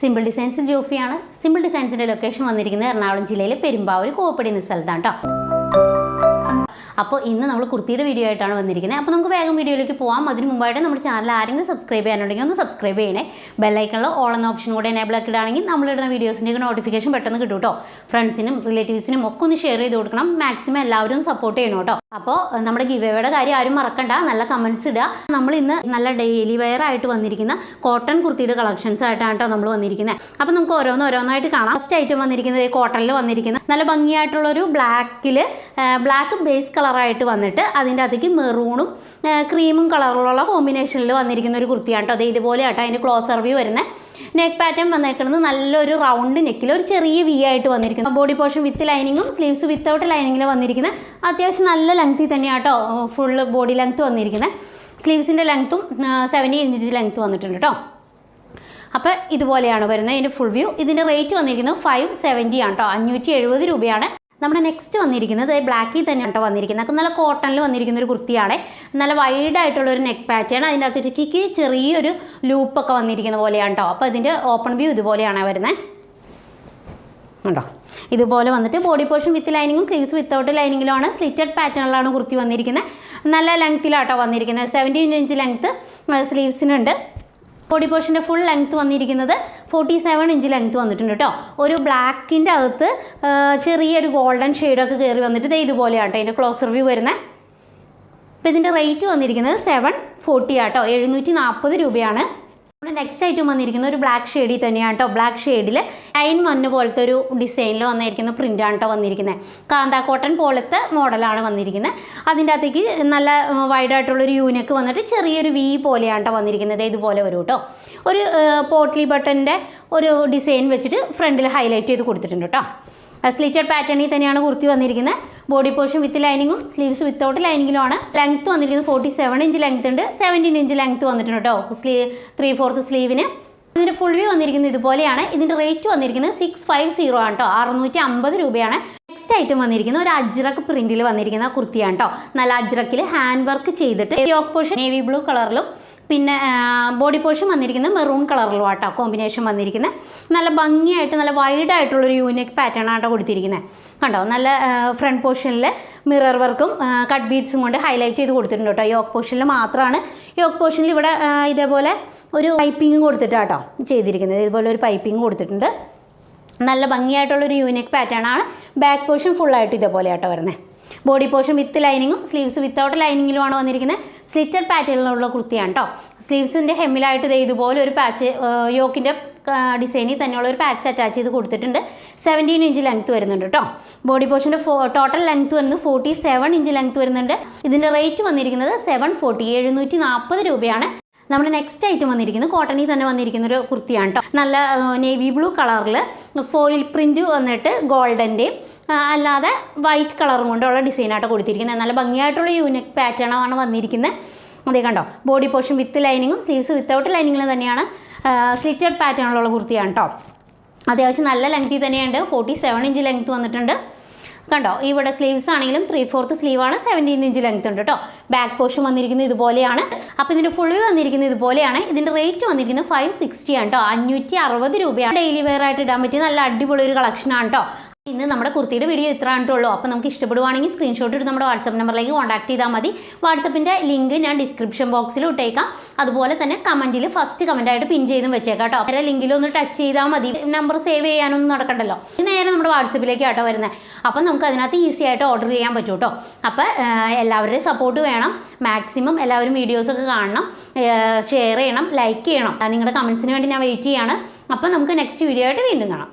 Simple designs ജോഫിയാണ്. Simple ഡിസൈൻസിന്റെ location വന്നിരിക്കുന്നത് എറണാകുളം ജില്ലയിലെ പെരുമ്പാവൂർ കോപ്പടി എന്ന സ്ഥലത്താണ് കേട്ടോ അപ്പോൾ ഇന്ന് നമ്മൾ കുർത്തിയുടെ വീഡിയോ ആയിട്ടാണ് വന്നിരിക്കുന്നത്. അപ്പോൾ നമുക്ക് വേഗം വീഡിയോയിലേക്ക് പോകാം അതിന് മുമ്പായിട്ട് നമ്മുടെ ചാനൽ ആരെങ്കിലും സബ്സ്ക്രൈബ് ചെയ്യാനുണ്ടെങ്കിൽ ഒന്ന് സബ്സ്ക്രൈബ് ചെയ്യണേ. ബെല്ലൈക്കണിൽ ഓൾ എന്ന ഓപ്ഷൻ കൂടെ എനേബിൾ ആക്കിയിടാണെങ്കിൽ നമ്മളിടുന്ന വീഡിയോസിന്റെയൊക്കെ നോട്ടിഫിക്കേഷൻ പെട്ടെന്ന് കിട്ടും കേട്ടോ. ഫ്രണ്ട്സിനും റിലേറ്റീവ്സിനും ഒക്കെ ഒന്ന് ഷെയർ ചെയ്ത് കൊടുക്കണം. മാക്സിമം എല്ലാവരും സപ്പോർട്ട് ചെയ്യണം കേട്ടോ. അപ്പോൾ നമ്മുടെ ഗിവേയുടെ കാര്യം ആരും മറക്കണ്ട. നല്ല കമൻസ് ഇടുക. നമ്മൾ ഇന്ന് നല്ല ഡെയിലി വെയർ ആയിട്ട് വന്നിരിക്കുന്ന കോട്ടൺ കുർത്തിയുടെ കളക്ഷൻസ് ആയിട്ടാണ് കേട്ടോ നമ്മൾ വന്നിരിക്കുന്നത്. അപ്പോൾ നമുക്ക് ഓരോന്ന് ഓരോന്നായിട്ട് കാണാം. ഫസ്റ്റ് ഐറ്റം വന്നിരിക്കുന്നത് കോട്ടണിൽ വന്നിരിക്കുന്ന നല്ല ഭംഗിയായിട്ടുള്ളൊരു ബ്ലാക്കിൽ ബ്ലാക്ക് ബേസ് കളറായിട്ട് വന്നിട്ട് അതിന്റെ അകത്തേക്ക് മെറൂണും ക്രീമും കളറിലുള്ള കോമ്പിനേഷനിൽ വന്നിരിക്കുന്ന ഒരു കുർത്തിയാണ് കേട്ടോ. അത് ഇതുപോലെ ആട്ടോ അതിന്റെ ക്ലോസർ വ്യൂ വരുന്നത് നെക്ക് പാറ്റേൺ വന്നേക്കുന്നത് നല്ലൊരു റൗണ്ട് നെക്കിൽ ഒരു ചെറിയ വി ആയിട്ട് വന്നിരിക്കുന്നു. ബോഡി പോർഷൻ വിത്ത് ലൈനിങ്ങും സ്ലീവ്സ് വിത്തൗട്ട് ലൈനിങ്ങിൽ വന്നിരിക്കുന്നത് അത്യാവശ്യം നല്ല ലെങ്ത്തിൽ തന്നെയാട്ടോ ഫുള്ള് ബോഡി ലെങ്ത്ത് വന്നിരിക്കുന്നത് സ്ലീവ്സിന്റെ ലെങ്ത്തും സെവന്റി ഇഞ്ച് ലെങ്ത്ത് വന്നിട്ടുണ്ട് കേട്ടോ. അപ്പോൾ ഇതുപോലെയാണ് വരുന്നത്. ഇതിന്റെ ഫുൾ വ്യൂ. ഇതിന്റെ റേറ്റ് വന്നിരിക്കുന്നത് ഫൈവ് സെവന്റി ആണ് കേട്ടോ. അഞ്ഞൂറ്റി എഴുപത് രൂപയാണ്. നമ്മുടെ നെക്സ്റ്റ് വന്നിരിക്കുന്നത് ബ്ലാക്കിൽ തന്നെ കേട്ടോ വന്നിരിക്കുന്നത്. നല്ല കോട്ടണിൽ വന്നിരിക്കുന്ന ഒരു കുർത്തിയാണ്. നല്ല വൈഡ് ആയിട്ടുള്ള ഒരു നെക്ക് പാറ്റേൺ അതിന്റെ അകത്തേക്ക് ചെറിയൊരു ലൂപ്പൊക്കെ വന്നിരിക്കുന്ന പോലെയാണ് കേട്ടോ അപ്പോൾ ഇതിന്റെ ഓപ്പൺ വ്യൂ ഇതുപോലെയാണ് വരുന്നത്. ഉണ്ടോ ഇതുപോലെ വന്നിട്ട് ബോഡി പോർഷൻ വിത്ത് ലൈനിങ്ങും സ്ലീവ്സ് വിത്തൗട്ട് ലൈനിങ്ങിലുമാണ് സ്ലിറ്റഡ് പാറ്റേണിലാണ് കുർത്തി വന്നിരിക്കുന്നത്. നല്ല ലെങ്ത്തിലാട്ടോ വന്നിരിക്കുന്നത്. സെവന്റീൻ ഇഞ്ച് ലെങ്ത്ത് സ്ലീവ്സിനുണ്ട് ബോഡി പോർഷന്റെ ഫുൾ ലെങ്ത്ത് വന്നിരിക്കുന്നത് ഫോർട്ടി സെവൻ ഇഞ്ച് ലെങ്ത്ത് വന്നിട്ടുണ്ട് കേട്ടോ ഒരു ബ്ലാക്കിന്റെ അകത്ത് ചെറിയൊരു ഗോൾഡൻ ഷെയ്ഡൊക്കെ കയറി വന്നിട്ട് ഇത് ഇതുപോലെയാണ് കേട്ടോ അതിന്റെ ക്ലോസർ വ്യൂ വരുന്നത് അപ്പോൾ ഇതിന്റെ റേറ്റ് വന്നിരിക്കുന്നത് സെവൻ ഫോർട്ടി ആട്ടോ എഴുന്നൂറ്റി നാൽപ്പത് രൂപയാണ്. നമ്മുടെ നെക്സ്റ്റ് ഐറ്റം വന്നിരിക്കുന്ന ഒരു ബ്ലാക്ക് ഷെയ്ഡിൽ തന്നെയാണ് കേട്ടോ ബ്ലാക്ക് ഷെയ്ഡിൽ ലൈൻ മണ്ണ് പോലത്തെ ഒരു ഡിസൈനിൽ വന്നിരിക്കുന്ന പ്രിന്റാണ് കേട്ടോ വന്നിരിക്കുന്നത്. കാന്താ കോട്ടൺ പോലത്തെ മോഡലാണ് വന്നിരിക്കുന്നത്. അതിന്റെ അകത്തേക്ക് നല്ല വൈഡായിട്ടുള്ളൊരു യൂനക്ക് വന്നിട്ട് ചെറിയൊരു വി പോലെയാണ് കേട്ടോ വന്നിരിക്കുന്നത്. ഇതുപോലെ വരും കേട്ടോ ഒരു പോട്ട്ലി ബട്ടന്റെ ഒരു ഡിസൈൻ വെച്ചിട്ട് ഫ്രണ്ടിൽ ഹൈലൈറ്റ് ചെയ്ത് കൊടുത്തിട്ടുണ്ട് കേട്ടോ സ്ലിറ്റഡ് പാറ്റേണിൽ തന്നെയാണ് കുർത്തി വന്നിരിക്കുന്നത്. ബോഡി പോർഷൻ വിത്ത് ലൈനിങ്ങും സ്ലീവ്സ് വിത്തൗട്ട് ലൈനിങ്ങിലുമാണ് ലെങ്ത്ത് വന്നിരിക്കുന്നത് ഫോർട്ടി സെവൻ ഇഞ്ച് ലെങ്ത് ഉണ്ട്. സെവന്റീൻ ഇഞ്ച് ലെങ്ത്ത് വന്നിട്ടുണ്ട് കേട്ടോ സ്ലീ ത്രീ ഫോർത്ത് സ്ലീവിന് ഇതിന്റെ ഫുൾ വ്യൂ വന്നിരിക്കുന്നത് ഇതുപോലെയാണ്. ഇതിന്റെ റേറ്റ് വന്നിരിക്കുന്നത് സിക്സ് ഫൈവ് സീറോ ആണ് കേട്ടോ അറുന്നൂറ്റി അമ്പത് രൂപയാണ്. നെക്സ്റ്റ് ഐറ്റം വന്നിരിക്കുന്നത് ഒരു അജ്രക്ക് പ്രിന്റിൽ വന്നിരിക്കുന്ന കുർത്തിയാണ് കേട്ടോ നല്ല അജ്രക്കിൽ ഹാൻഡ് വർക്ക് ചെയ്തിട്ട് യോക്ക് പോർഷൻ നേവി ബ്ലൂ കളറിലും പിന്നെ ബോഡി പോർഷൻ വന്നിരിക്കുന്നത് മെറൂൺ കളറിലും ആട്ടോ കോമ്പിനേഷൻ വന്നിരിക്കുന്നത് നല്ല ഭംഗിയായിട്ട് നല്ല വൈഡ് ആയിട്ടുള്ളൊരു യൂണിക് പാറ്റേൺ ആട്ടോ കൊടുത്തിരിക്കുന്നത് കണ്ടോ? നല്ല ഫ്രണ്ട് പോർഷനിൽ മിറർ വർക്കും കട്ട് ബീഡ്സും കൊണ്ട് ഹൈലൈറ്റ് ചെയ്ത് കൊടുത്തിട്ടുണ്ട് കേട്ടോ. യോക്ക് പോർഷനിൽ മാത്രമാണ് യോക്ക് പോർഷനിൽ ഇവിടെ ഇതേപോലെ ഒരു പൈപ്പിംഗ് കൊടുത്തിട്ടാട്ടോ ചെയ്തിരിക്കുന്നത് ഇതുപോലെ ഒരു പൈപ്പിംഗ് കൊടുത്തിട്ടുണ്ട്. നല്ല ഭംഗിയായിട്ടുള്ളൊരു യൂണിക് പാറ്റേൺ ആണ്. ബാക്ക് പോർഷൻ ഫുള്ളായിട്ട് ഇതേപോലെ ആട്ടോ വരുന്നത് ബോഡി പോർഷൻ വിത്ത് ലൈനിങ്ങും സ്ലീവ്സ് വിത്തൗട്ട് ലൈനിങ്ങിലുമാണ് വന്നിരിക്കുന്നത്. സ്ലിറ്റഡ് പാറ്റേണിലുള്ള കുർത്തിയാണ് കേട്ടോ സ്ലീവ്സിന്റെ ഹെമ്മിലായിട്ട് ഇത് ഇതുപോലെ ഒരു പാച്ച് യോക്കിന്റെ ഡിസൈനിൽ തന്നെയുള്ള ഒരു പാച്ച് അറ്റാച്ച് ചെയ്ത് കൊടുത്തിട്ടുണ്ട്. സെവന്റീൻ ഇഞ്ച് ലെങ്ത് വരുന്നുണ്ട് കേട്ടോ ബോഡി പോർഷന്റെ ടോട്ടൽ ലെങ്ത് വരുന്നത് ഫോർട്ടി സെവൻ ഇഞ്ച് ലെങ്ത് വരുന്നുണ്ട്. ഇതിന്റെ റേറ്റ് വന്നിരിക്കുന്നത് സെവൻ ഫോർട്ടി എഴുന്നൂറ്റി നാൽപ്പത് രൂപയാണ്. നമ്മുടെ നെക്സ്റ്റ് ഐറ്റം വന്നിരിക്കുന്നത് കോട്ടണിൽ തന്നെ വന്നിരിക്കുന്ന ഒരു കുർത്തിയാണ് കേട്ടോ നല്ല നേവി ബ്ലൂ കളറിൽ ഫോയിൽ പ്രിന്റ് വന്നിട്ട് ഗോൾഡന്റെയും അല്ലാതെ വൈറ്റ് കളറും കൊണ്ടുള്ള ഡിസൈനായിട്ട് കൊടുത്തിരിക്കുന്നത്. നല്ല ഭംഗിയായിട്ടുള്ള യൂണിക് പാറ്റേണാണ് വന്നിരിക്കുന്നത് അതേ കണ്ടോ? ബോഡി പോർഷൻ വിത്ത് ലൈനിങ്ങും സ്ലീവ്സ് വിത്തൗട്ട് ലൈനിങ്ങിലും തന്നെയാണ് സ്ലിറ്റഡ് പാറ്റേണിലുള്ള കുർത്തിയാണ് കേട്ടോ അത്യാവശ്യം നല്ല ലെങ്ത്തിൽ തന്നെയുണ്ട്. ഫോർട്ടി സെവൻ ഇഞ്ച് ലെങ്ത്ത് വന്നിട്ടുണ്ട്. കണ്ടോ? ഇവിടെ സ്ലീവ്സ് ആണെങ്കിലും ത്രീ ഫോർത്ത് സ്ലീവാണ് സെവന്റീൻ ഇഞ്ച് ലെങ്ത് ഉണ്ട് കേട്ടോ ബാക്ക് പോർഷൻ വന്നിരിക്കുന്നത് ഇതുപോലെയാണ്. അപ്പോൾ ഇതിന്റെ ഫുൾ വന്നിരിക്കുന്നത് ഇതുപോലെയാണ്. ഇതിന്റെ റേറ്റ് വന്നിരിക്കുന്നത് ഫൈവ് സിക്സ്റ്റി ആണ് കേട്ടോ അഞ്ഞൂറ്റി അറുപത് രൂപയാണ്. ഡെയിലി വെയർ ആയിട്ട് ഇടാൻ പറ്റിയ നല്ല അടിപൊളി ഒരു കളക്ഷനാണ് കേട്ടോ ഇന്ന് നമ്മുടെ കുർത്തിയുടെ വീഡിയോ ഇത്ര ആണിട്ടുള്ളൂ അപ്പോൾ നമുക്ക് ഇഷ്ടപ്പെടുവാണെങ്കിൽ സ്ക്രീൻഷോട്ട് എടുത്ത് നമ്മുടെ വാട്സപ്പ് നമ്പറിലേക്ക് കോൺടാക്ട് ചെയ്താൽ മതി. വാട്സപ്പിന്റെ ലിങ്ക് ഞാൻ ഡിസ്ക്രിപ്ഷൻ ബോക്സിൽ ഇട്ടേക്കാം. അതുപോലെ തന്നെ കമന്റിൽ ഫസ്റ്റ് കമന്റായിട്ട് പിൻ ചെയ്തും വെച്ചേക്കാം കേട്ടോ അവരെ ലിങ്കിലൊന്ന് ടച്ച് ചെയ്താൽ മതി. നമ്പർ സേവ് ചെയ്യാനൊന്നും നടക്കണ്ടല്ലോ. നേരെ നമ്മുടെ വാട്സപ്പിലേക്ക് ആട്ടോ വരുന്നത് അപ്പം നമുക്ക് അതിനകത്ത് ഈസി ആയിട്ട് ഓർഡർ ചെയ്യാൻ പറ്റും കേട്ടോ അപ്പോൾ എല്ലാവരുടെയും സപ്പോർട്ട് വേണം. മാക്സിമം എല്ലാവരും വീഡിയോസൊക്കെ കാണണം. ഷെയർ ചെയ്യണം ലൈക്ക് ചെയ്യണം. നിങ്ങളുടെ കമൻസിന് വേണ്ടി ഞാൻ വെയിറ്റ് ചെയ്യാണ്. അപ്പോൾ നമുക്ക് നെക്സ്റ്റ് വീഡിയോ ആയിട്ട് വീണ്ടും കാണാം.